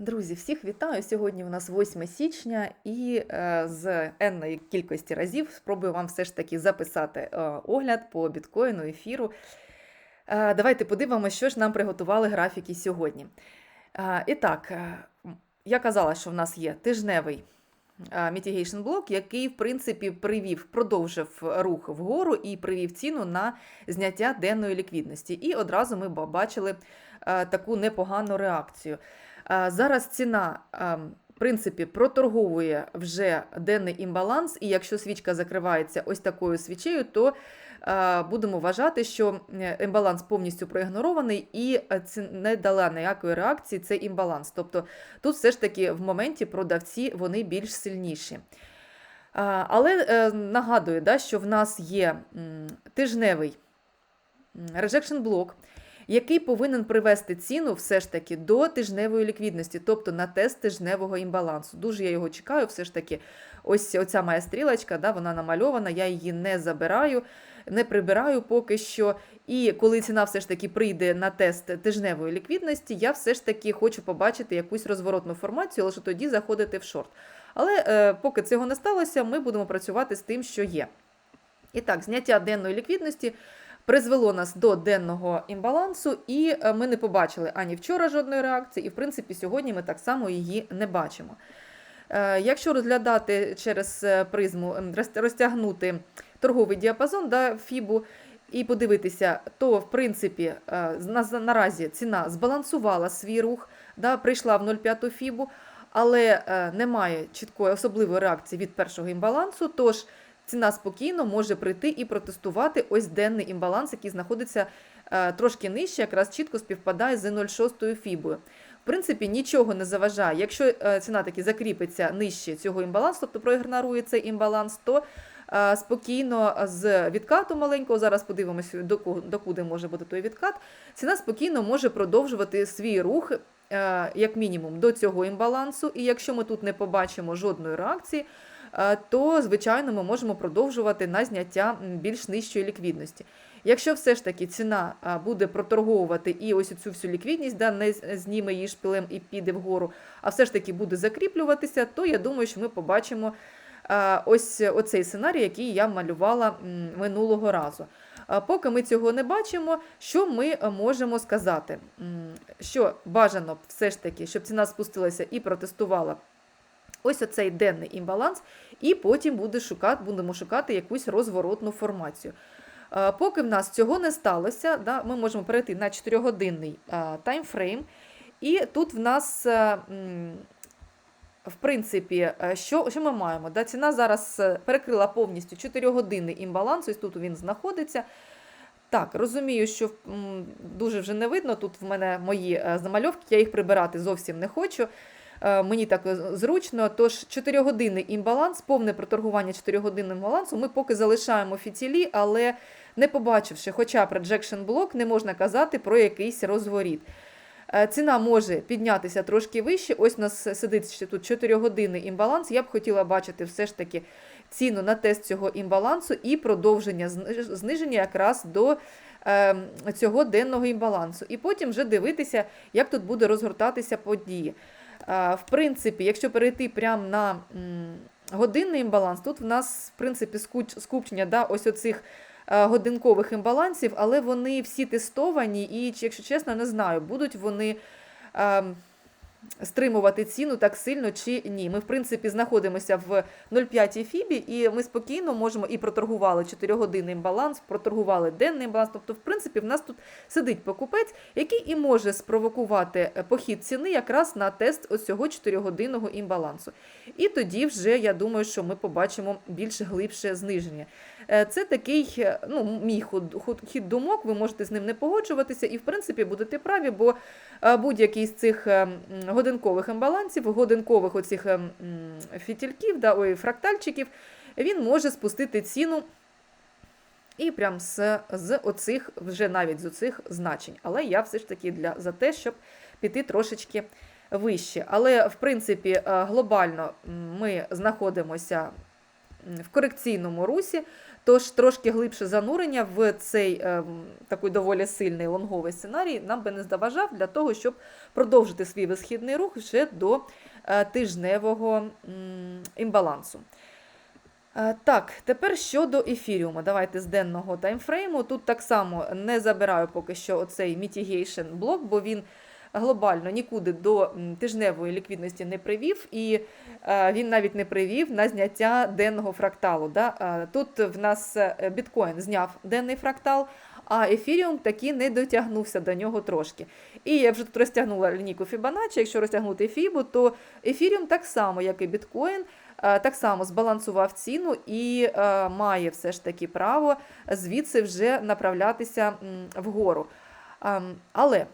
Друзі, всіх вітаю! Сьогодні у нас 8 січня, і е, з енної кількості разів спробую вам все ж таки записати е, огляд по біткоїну, ефіру. Е, давайте подивимося, що ж нам приготували графіки сьогодні. І так, я казала, що в нас є тижневий mitigation блок, який, в принципі, привів, продовжив рух вгору і привів ціну на зняття денної ліквідності. І одразу ми бачили е, таку непогану реакцію. Е, Зараз ціна, е, в принципі, проторговує вже денний імбаланс, і якщо свічка закривається ось такою свічею, то е, будемо вважати, що е, імбаланс повністю проігнорований і е, ці- не дала ніякої реакції цей імбаланс. Тобто тут все ж таки в моменті продавці вони більш сильніші. Але е, нагадую, да, що в нас є тижневий rejection блок, який повинен привести ціну все ж таки до тижневої ліквідності, тобто на тест тижневого імбалансу. Дуже я його чекаю, все ж таки, ось оця моя стрілочка, да, вона намальована, я її не забираю, не прибираю поки що. І коли ціна все ж таки прийде на тест тижневої ліквідності, я все ж таки хочу побачити якусь розворотну формацію, лише тоді заходити в шорт. Але е, поки цього не сталося, ми будемо працювати з тим, що є. І так, зняття денної ліквідності призвело нас до денного імбалансу, і е, ми не побачили ані вчора жодної реакції, і в принципі сьогодні ми так само її не бачимо. Е, Якщо розглядати через е, призму, ем, розтягнути торговий діапазон да, фібу і подивитися, то в принципі е, на- наразі ціна збалансувала свій рух, да, прийшла в 0,5 фібу, але немає чіткої особливої реакції від першого імбалансу. Тож ціна спокійно може прийти і протестувати ось денний імбаланс, який знаходиться трошки нижче, якраз чітко співпадає з 0,6 фібою. Принципі, нічого не заважає. Якщо е, ціна таки закріпиться нижче цього імбалансу, тобто проігнорує цей імбаланс, то е, спокійно з відкату маленького, зараз подивимося, докуди може бути той відкат, ціна спокійно може продовжувати свій рух, е, як мінімум, до цього імбалансу. І якщо ми тут не побачимо жодної реакції, то, звичайно, ми можемо продовжувати на зняття більш нижчої ліквідності. Якщо все ж таки ціна буде проторговувати і ось цю всю ліквідність, да, не зніме її шпилем і піде вгору, а все ж таки буде закріплюватися, то я думаю, що ми побачимо ось оцей сценарій, який я малювала минулого разу. Поки ми цього не бачимо, що ми можемо сказати? Що бажано все ж таки, щоб ціна спустилася і протестувала ось оцей денний імбаланс, і потім буде шукати, будемо шукати якусь розворотну формацію. Е, Поки в нас цього не сталося, да, ми можемо перейти на 4-годинний е, таймфрейм. І тут в нас, е, в принципі, що, що ми маємо? Да, ціна зараз перекрила повністю 4-годинний імбаланс, ось тут він знаходиться. Так, розумію, що дуже вже не видно. Тут в мене мої замальовки, я їх прибирати зовсім не хочу. Е, Мені так е, зручно. Тож 4-годинний імбаланс, повне проторгування 4-годинним балансом ми поки залишаємо в фітілі, але не побачивши хоча б rejection блок, не можна казати про якийсь розворіт. Е, Ціна може піднятися трошки вище. Ось у нас сидить ще тут 4-годинний імбаланс. Я б хотіла бачити все ж таки ціну на тест цього імбалансу і продовження зниження якраз до е, цього денного імбалансу. І потім вже дивитися, як тут буде розгортатися події. В принципі, якщо перейти прямо на годинний імбаланс, тут в нас в принципі скупчення да, ось оцих е, годинкових імбалансів, але вони всі тестовані, і, якщо чесно, не знаю, будуть вони. Ем, Стримувати ціну так сильно чи ні. Ми, в принципі, знаходимося в 0,5 фібі, і ми спокійно можемо і проторгували 4-годинний баланс, проторгували денний баланс. Тобто, в принципі, в нас тут сидить покупець, який і може спровокувати е, похід ціни якраз на тест ось цього 4-годинного імбалансу. І тоді вже я думаю, що ми побачимо більш глибше зниження. Е, Це такий е, ну, мій хід думок, ви можете з ним не погоджуватися, і в принципі будете праві, бо будь-який з цих е, м, годинкових імбалансів, годинкових оцих е, фітільків, да, ой, фрактальчиків, він може спустити ціну. І прям з, з оцих, вже навіть з оцих значень. Але я все ж таки для, за те, щоб піти трошечки вище. Але, в принципі, е, глобально ми знаходимося в корекційному русі, Тож трошки глибше занурення в цей е, такий доволі сильний лонговий сценарій нам би не заважав для того, щоб продовжити свій висхідний рух вже до е, тижневого імбалансу. Е, Так, тепер щодо ефіріуму. Давайте з денного таймфрейму. Тут так само не забираю поки що оцей mitigation блок, бо він глобально нікуди до тижневої ліквідності не привів, і е, він навіть не привів на зняття денного фракталу. Е, Тут в нас е, біткоін зняв денний фрактал, а ефіріум таки не дотягнувся до нього трошки. І я вже тут розтягнула лінійку Fibonacci. Якщо розтягнути фібу, то ефіріум так само, як і біткоін, так само збалансував ціну і має все ж таки право звідси вже направлятися вгору. Але,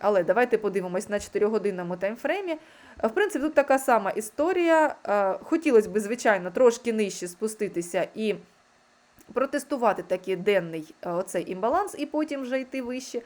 але давайте подивимось на 4-годинному таймфреймі. Е, В принципі, тут така сама історія. Е, Хотілося б, звичайно, трошки нижче спуститися і протестувати такий денний е, оцей імбаланс, і потім вже йти вище.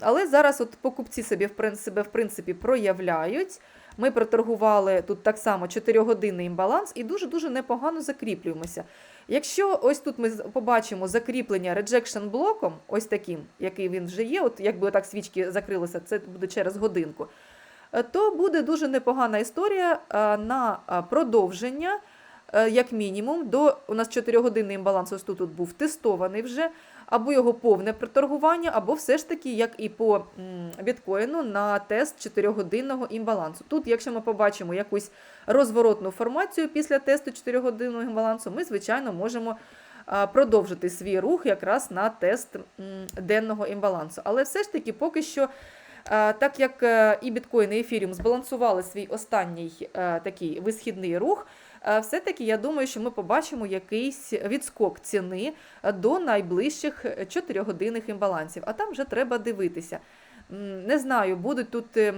Але зараз от покупці собі в прин- себе в принципі проявляють. Ми проторгували тут так само 4-годинний імбаланс і дуже-дуже непогано закріплюємося. Якщо ось тут ми побачимо закріплення rejection блоком, ось таким, який він вже є, от якби отак свічки закрилися, це буде через годинку, е, то буде дуже непогана історія е, на е, продовження, як мінімум, до у нас 4-годинний імбаланс ось тут, тут був тестований вже, або його повне проторгування, або все ж таки, як і по біткоїну, на тест 4-годинного імбалансу. Тут, якщо ми побачимо якусь розворотну формацію після тесту 4-годинного імбалансу, ми, звичайно, можемо продовжити свій рух якраз на тест денного імбалансу. Але все ж таки, поки що. Так як е, і біткоін, і ефіріум збалансували свій останній е, такий висхідний рух, все-таки я думаю, що ми побачимо якийсь відскок ціни е, до найближчих 4-годинних імбалансів. А там вже треба дивитися. Не знаю, буде тут е,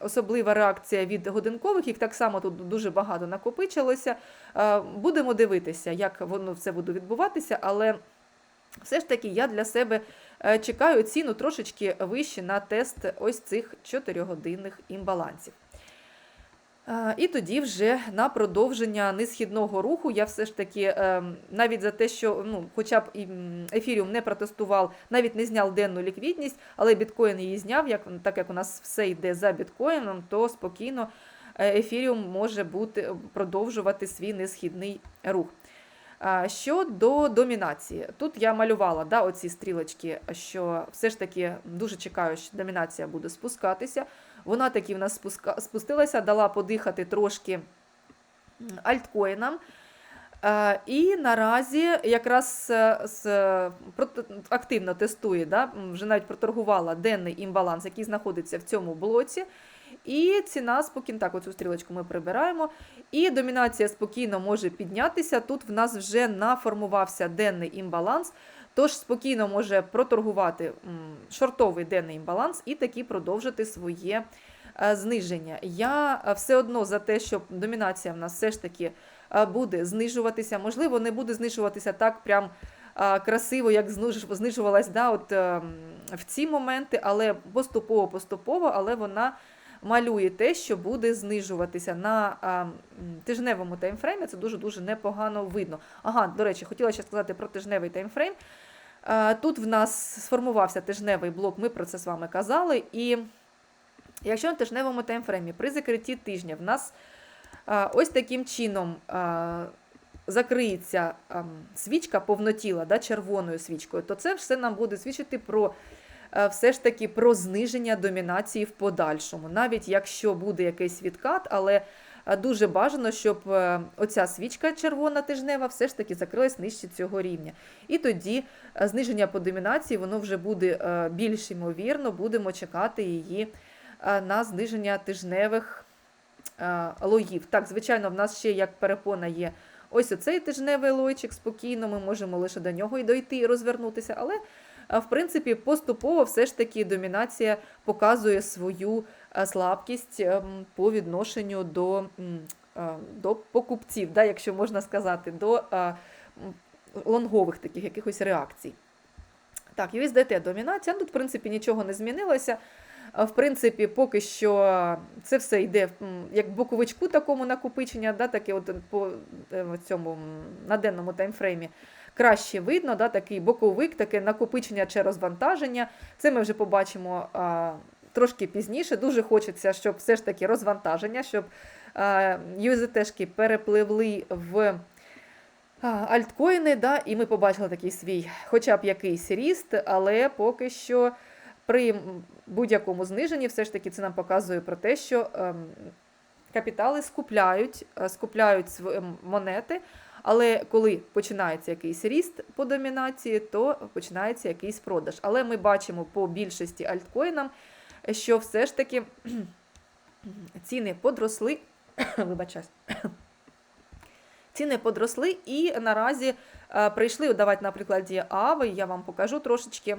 особлива реакція від годинкових, їх так само тут дуже багато накопичилося. Е, Будемо дивитися, як воно все буде відбуватися, але все ж таки я для себе е, чекаю ціну трошечки вище на тест ось цих 4-годинних імбалансів. Е, І тоді вже на продовження несхідного руху я все ж таки е, навіть за те, що ну, хоча б ефіріум не протестував, навіть не зняв денну ліквідність, але біткоін її зняв, як, так як у нас все йде за біткоїном, то спокійно е, ефіріум може бути, продовжувати свій несхідний рух. Щодо домінації, тут я малювала да, оці стрілочки, що все ж таки дуже чекаю, що домінація буде спускатися. Вона таки в нас спуска... спустилася, дала подихати трошки альткоїнам. Е, І наразі якраз е, з, активно тестує, да, вже навіть проторгувала денний імбаланс, який знаходиться в цьому блоці. І ціна спокійно, так, оцю стрілочку ми прибираємо. І домінація спокійно може піднятися. Тут в нас вже наформувався денний імбаланс, тож спокійно може проторгувати шортовий денний імбаланс і таки продовжити своє е, зниження. Я е, все одно за те, щоб домінація в нас все ж таки е, буде знижуватися. Можливо, не буде знижуватися так прям красиво, як зниж- знижувалась да, от, ем, в ці моменти, але поступово-поступово, але вона малює те, що буде знижуватися на а, тижневому таймфреймі. Це дуже-дуже непогано видно. Ага, до речі, хотіла ще сказати про тижневий таймфрейм. А, Тут в нас сформувався тижневий блок, ми про це з вами казали. І якщо на тижневому таймфреймі при закритті тижня в нас а, ось таким чином а, закриється а, свічка повнотіла да, червоною свічкою, то це все нам буде свідчити про все ж таки про зниження домінації в подальшому. Навіть якщо буде якийсь відкат, але е, дуже бажано, щоб е, оця свічка червона тижнева все ж таки закрилась нижче цього рівня. І тоді е, зниження по домінації воно вже буде е, більш ймовірно, будемо чекати її е, на зниження тижневих е, лоїв. Так, звичайно, в нас ще як перепона є ось оцей тижневий лойчик спокійно, ми можемо лише до нього і дойти і розвернутися, але е, в принципі поступово все ж таки домінація показує свою слабкість ем, по відношенню до, до покупців, да, якщо можна сказати, до лонгових таких якихось реакцій. Так, USDT домінація. Ну, Тут, в принципі, нічого не змінилося. В принципі, поки що це все йде як боковичку такому накопичення, да, таке от по цьому на денному таймфреймі. Краще видно, да, такий боковик, таке накопичення чи розвантаження. Це ми вже побачимо а, трошки пізніше. Дуже хочеться, щоб все ж таки розвантаження, щоб USDT-шки перепливли в альткоїни, да, і ми побачили такий свій, хоча б якийсь ріст, але поки що при будь-якому зниженні все ж таки це нам показує про те, що ем, капітали скупляють, е, скупляють монети, але коли починається якийсь ріст по домінації, то починається якийсь продаж. Але ми бачимо по більшості альткоїнам, що все ж таки ціни подросли. Вибачаюсь. Ціни подросли і наразі е, прийшли, давайте на прикладі Ави, я вам покажу трошечки.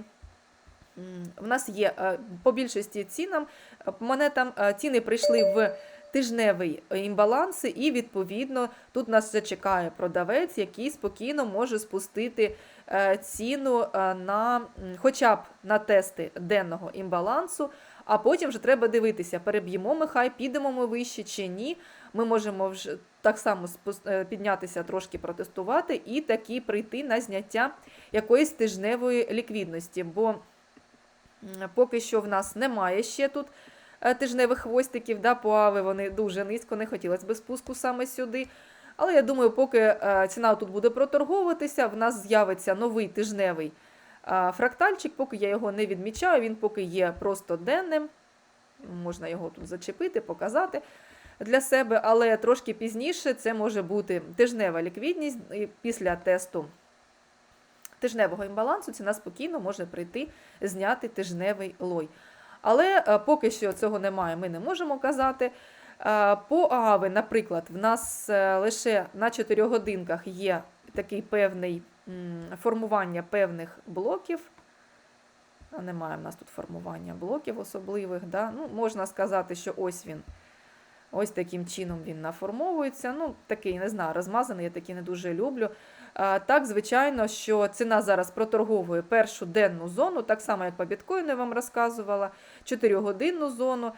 В нас є е, по більшості цінам, е, монетам ціни прийшли в тижневий імбаланс, і відповідно тут нас вже чекає продавець, який спокійно може спустити е, ціну е, на хоча б на тести денного імбалансу. А потім вже треба дивитися, переб'ємо ми хай, підемо ми вище чи ні. Ми можемо вже так само е, піднятися, трошки протестувати і таки прийти на зняття якоїсь тижневої ліквідності. Бо поки що в нас немає ще тут тижневих хвостиків, да, по ави вони дуже низько, не хотілося б спуску саме сюди. Але я думаю, поки е, ціна тут буде проторговуватися, в нас з'явиться новий тижневий е, фрактальчик, поки я його не відмічаю, він поки є просто денним. Можна його тут зачепити, показати для себе, але трошки пізніше це може бути тижнева ліквідність після тесту тижневого імбалансу ціна спокійно може прийти зняти тижневий лой. Але е, поки що цього немає, ми не можемо казати. Е, По АВИ, наприклад, в нас е, лише на 4 годинках є такий певний формування певних блоків. Немає в нас тут формування блоків особливих. Да? Ну, можна сказати, що ось він. Ось таким чином він наформовується. Ну, такий, не знаю, розмазаний, я такий не дуже люблю. Так, звичайно, що ціна зараз проторговує першу денну зону, так само, як по біткоїну я вам розказувала, 4-годинну зону.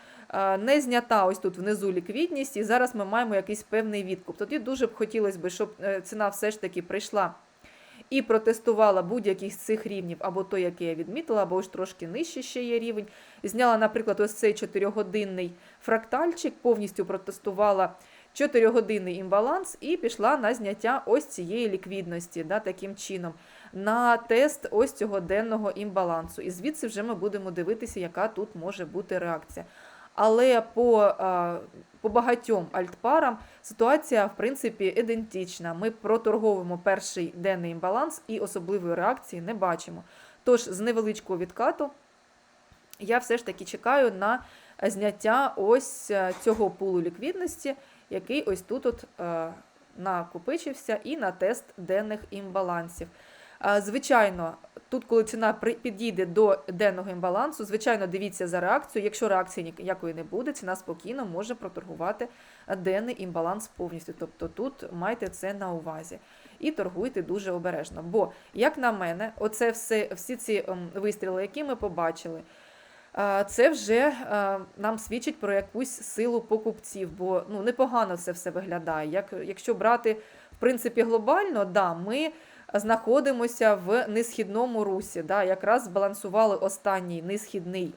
Не знята ось тут внизу ліквідність, і зараз ми маємо якийсь певний відкуп. Тоді дуже б хотілося щоб е, ціна все ж таки прийшла і протестувала будь-який з цих рівнів, або той, який я відмітила, або ж трошки нижче ще є рівень. Зняла, наприклад, ось цей 4-годинний фрактальчик, повністю протестувала 4-годинний імбаланс і пішла на зняття ось цієї ліквідності, да, таким чином, на тест ось цього денного імбалансу. І звідси вже ми будемо дивитися, яка тут може бути реакція. Але по, по багатьом альтпарам ситуація, в принципі, ідентична. Ми проторговуємо перший денний імбаланс і особливої реакції не бачимо. Тож, з невеличкого відкату я все ж таки чекаю на зняття ось е, цього пулу ліквідності, який ось тут от е, накопичився, і на тест денних імбалансів. Е, Звичайно, тут, коли ціна підійде до денного імбалансу, звичайно, дивіться за реакцією. Якщо реакції ніякої не буде, ціна спокійно може проторгувати денний імбаланс повністю. Тобто тут майте це на увазі. І торгуйте дуже обережно. Бо, як на мене, оце все, всі ці ем, вистріли, які ми побачили, це вже нам свідчить про якусь силу покупців, бо ну, непогано це все виглядає. Як, якщо брати в принципі глобально, да, ми знаходимося в несхідному русі. Да, якраз збалансували останній несхідний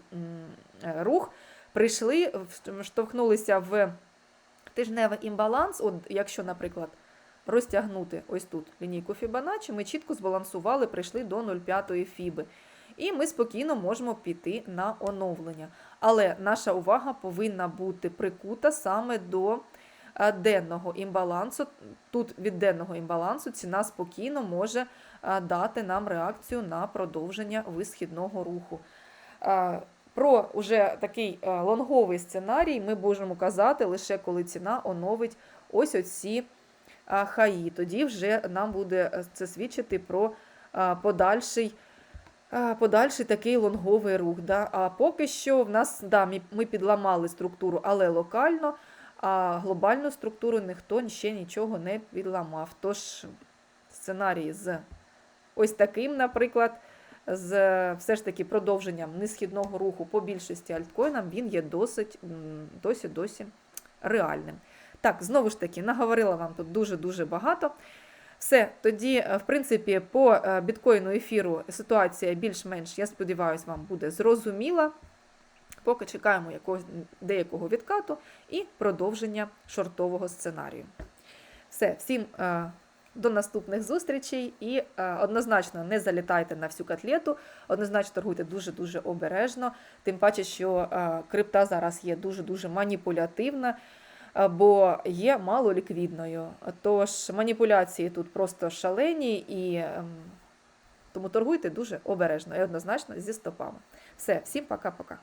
е, рух, прийшли, штовхнулися в тижневий імбаланс. От, якщо, наприклад, розтягнути ось тут лінійку Фібоначчі, ми чітко збалансували, прийшли до 0,5 фіби. І ми спокійно можемо піти на оновлення. Але наша увага повинна бути прикута саме до денного імбалансу. Тут від денного імбалансу ціна спокійно може е, дати нам реакцію на продовження висхідного руху. Е, Про уже такий е, лонговий сценарій ми можемо казати лише коли ціна оновить ось оці хаї. Тоді вже нам буде е, це свідчити про подальший, подальший такий лонговий рух. Да? А поки що в нас да, ми підламали структуру, але локально, а глобальну структуру ніхто ще нічого не підламав. Тож сценарій з ось таким, наприклад, з все ж таки продовженням несхідного руху по більшості альткоїнам, він є досить досі досі реальним. Так, знову ж таки, наговорила вам тут дуже-дуже багато. Все, тоді, е, в принципі, по е, біткоїну ефіру ситуація більш-менш, я сподіваюся, вам буде зрозуміла. Поки чекаємо якогось деякого відкату і продовження шортового сценарію. Все, всім е, до наступних зустрічей і е, однозначно не залітайте на всю котлету, однозначно торгуйте дуже-дуже обережно, тим паче, що е, крипта зараз є дуже-дуже маніпулятивна, бо є мало ліквідною. Тож маніпуляції тут просто шалені і ем, тому торгуйте дуже обережно і однозначно зі стопами. Все, всім пока-пока.